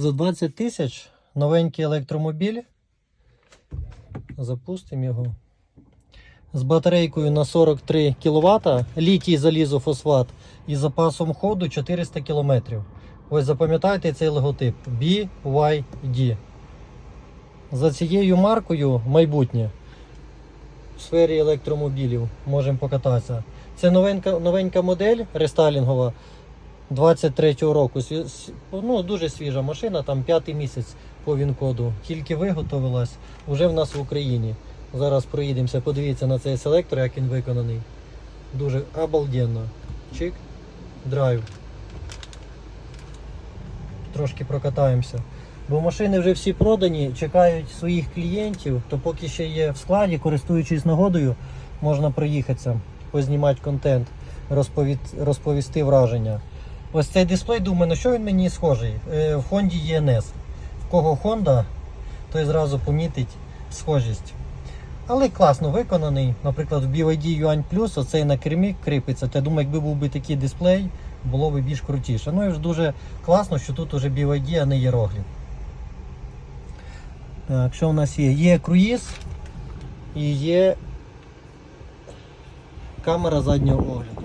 За 20 тисяч новенький електромобіль. Запустимо його. З батарейкою на 43 кВт, літій залізофосфат і запасом ходу 400 км. Ось запам'ятайте цей логотип BYD. За цією маркою майбутнє в сфері електромобілів можемо покататися. Це новенька, новенька модель рестайлінгова 23-го року. Ну, дуже свіжа машина, там п'ятий місяць по ВІН-коду. Тільки виготовилась вже в нас в Україні. Зараз проїдемося, подивіться на цей селектор, як він виконаний. Дуже обалденно. Чик, драйв. Трошки прокатаємося. Бо машини вже всі продані, чекають своїх клієнтів, то поки ще є в складі, користуючись нагодою, можна проїхатися, познімати контент, розповісти враження. Ось цей дисплей, думаю, на що він мені схожий? Е, В Honda ENS. В кого Honda, той зразу помітить схожість. Але класно виконаний. Наприклад, в BYD Yuan Plus оцей на кермі кріпиться. То я думаю, якби був би такий дисплей, було б більш крутіше. Ну і ж дуже класно, що тут уже BYD, а не єрогліф. Так, що в нас є? Є круїз і є камера заднього огляду.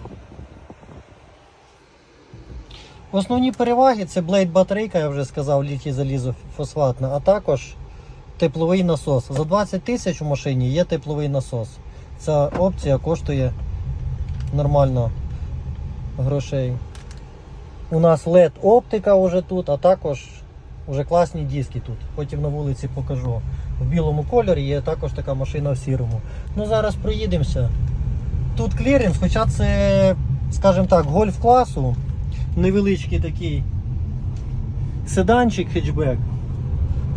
Основні переваги це блейд батарейка, я вже сказав, літій залізофосфатна, а також тепловий насос. За 20 тисяч у машині є тепловий насос. Ця опція коштує нормально грошей. У нас LED оптика вже тут, а також вже класні диски тут. Потім на вулиці покажу. В білому кольорі є також така машина в сірому. Ну зараз проїдемося. Тут клірінг, хоча це, скажімо так, гольф класу. Невеличкий такий седанчик хетчбек.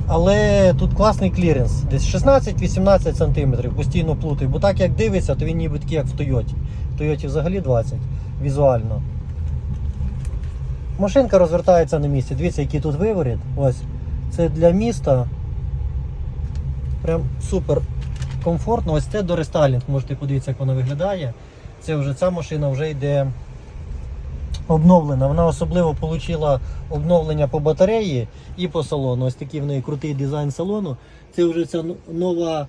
Але тут класний кліренс. Десь 16-18 см. Постійно плутаю. Бо так як дивиться, то він ніби такий, як в Тойоті. В Тойоті взагалі 20 візуально. Машинка розвертається на місці. Дивіться, який тут виворіт. Ось. Це для міста. Прям супер комфортно. Ось це до рестайлінг. Можете подивитися, як вона виглядає. Це вже ця машина вже йде обновлена. Вона особливо отримала обновлення по батареї і по салону. Ось такий в неї крутий дизайн салону. Це вже ця ну- нова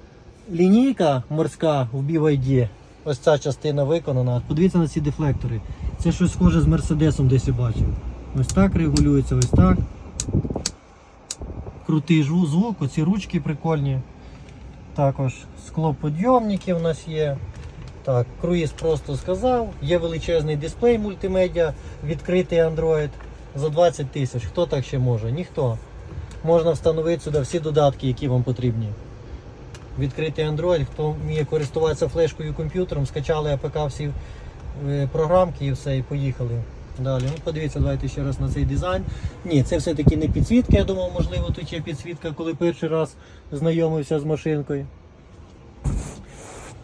лінійка морська в BYD. Ось ця частина виконана. Подивіться на ці дефлектори. Це щось схоже з Мерседесом десь я бачив. Ось так регулюється, ось так. Крутий звук, оці ручки прикольні. Також склоподйомники у нас є. Так, круїз просто сказав. Є величезний дисплей мультимедіа, відкритий Android за 20 тисяч. Хто так ще може? Ніхто. Можна встановити сюди всі додатки, які вам потрібні. Відкритий Android, хто вміє користуватися флешкою комп'ютером, скачали АПК всі е, програмки і все, і поїхали. Далі. Ну, подивіться, давайте ще раз на цей дизайн. Ні, це все-таки не підсвітка. Я думав, можливо, тут є підсвітка, коли перший раз знайомився з машинкою.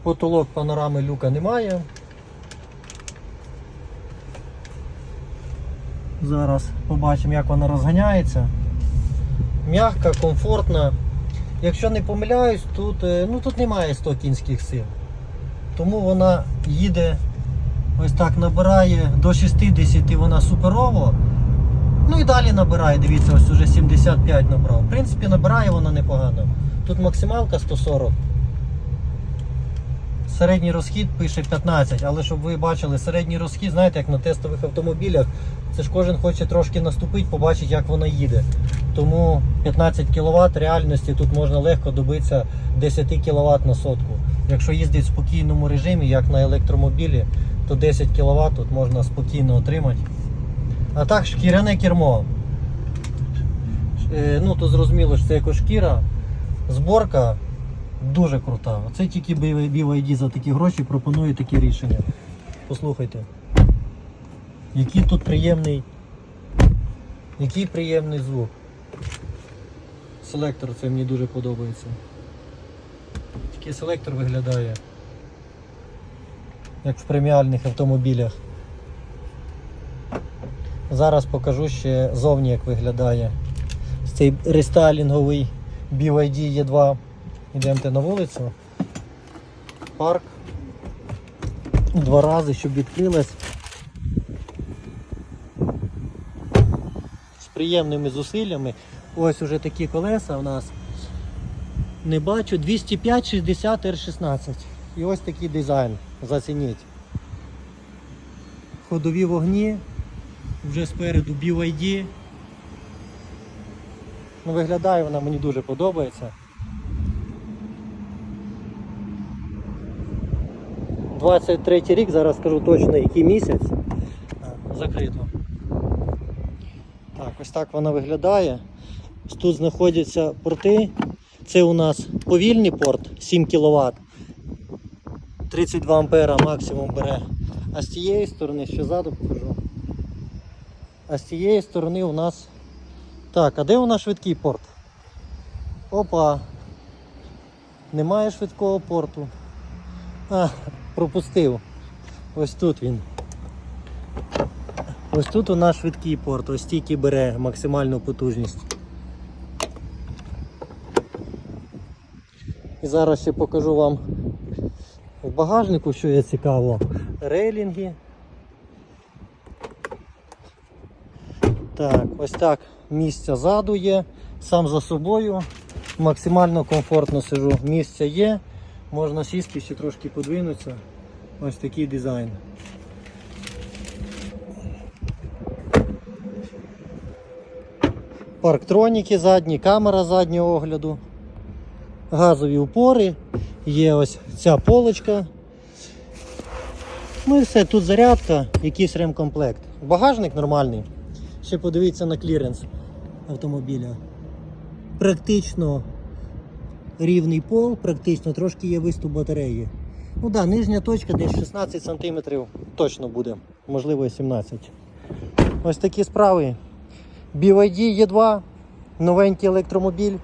Потолок панорами люка немає. Зараз побачимо, як вона розганяється. М'ягка, комфортна. Якщо не помиляюсь, тут, е, ну, тут немає 100 кінських сил. Тому вона їде ось так набирає до 60 вона суперово. Ну і далі набирає, дивіться, ось уже 75 набрав. В принципі, набирає вона непогано. Тут максималка 140. Середній розхід пише 15, але щоб ви бачили, середній розхід, знаєте, як на тестових автомобілях, це ж кожен хоче трошки наступити, побачити, як вона їде. Тому 15 кВт реальності тут можна легко добитися 10 кВт на сотку. Якщо їздить в спокійному режимі, як на електромобілі, то 10 кВт тут можна спокійно отримати. А так, шкіряне кермо. Е, Ну, то зрозуміло, що це екошкіра. Зборка дуже крута. Це тільки BYD за такі гроші пропонує такі рішення. Послухайте. Який тут приємний. Який приємний звук. Селектор це мені дуже подобається. Такий селектор виглядає. Як в преміальних автомобілях. Зараз покажу ще зовні, як виглядає цей рестайлінговий BYD E2. Йдемте на вулицю. Парк. Два рази, щоб відкрилась. приємними зусиллями. Ось уже такі колеса у нас. Не бачу 205 60 R16. І ось такий дизайн. Зацініть. Ходові вогні. Вже спереду BYD. Ну, виглядає вона мені дуже подобається. 23 рік, зараз скажу точно який місяць. Закрито. Так, ось так вона виглядає. Ось Тут знаходяться порти. Це у нас повільний порт 7 кВт. 32 ампера максимум бере. А з цієї сторони, ще ззаду покажу. А з цієї сторони у нас. Так, а де у нас швидкий порт? Опа. Немає швидкого порту. А, пропустив. Ось тут він. Ось тут у нас швидкий порт, ось тільки бере максимальну потужність. І зараз ще покажу вам в багажнику, що є цікаво. Рейлінги. Так, ось так місця ззаду є, сам за собою. Максимально комфортно сижу. Місця є, можна сісти ще трошки подвинутися. Ось такий дизайн. Парктроніки задні, камера заднього огляду, газові упори, є ось ця полочка. Ну і все, тут зарядка, якийсь ремкомплект. Багажник нормальний. Ще подивіться на кліренс автомобіля. Практично рівний пол, практично трошки є виступ батареї. Ну да, нижня точка десь 16 см точно буде, можливо і 17 Ось такі справи. BYD E2, новенький електромобіль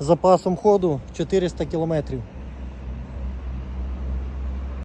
з запасом ходу 400 км.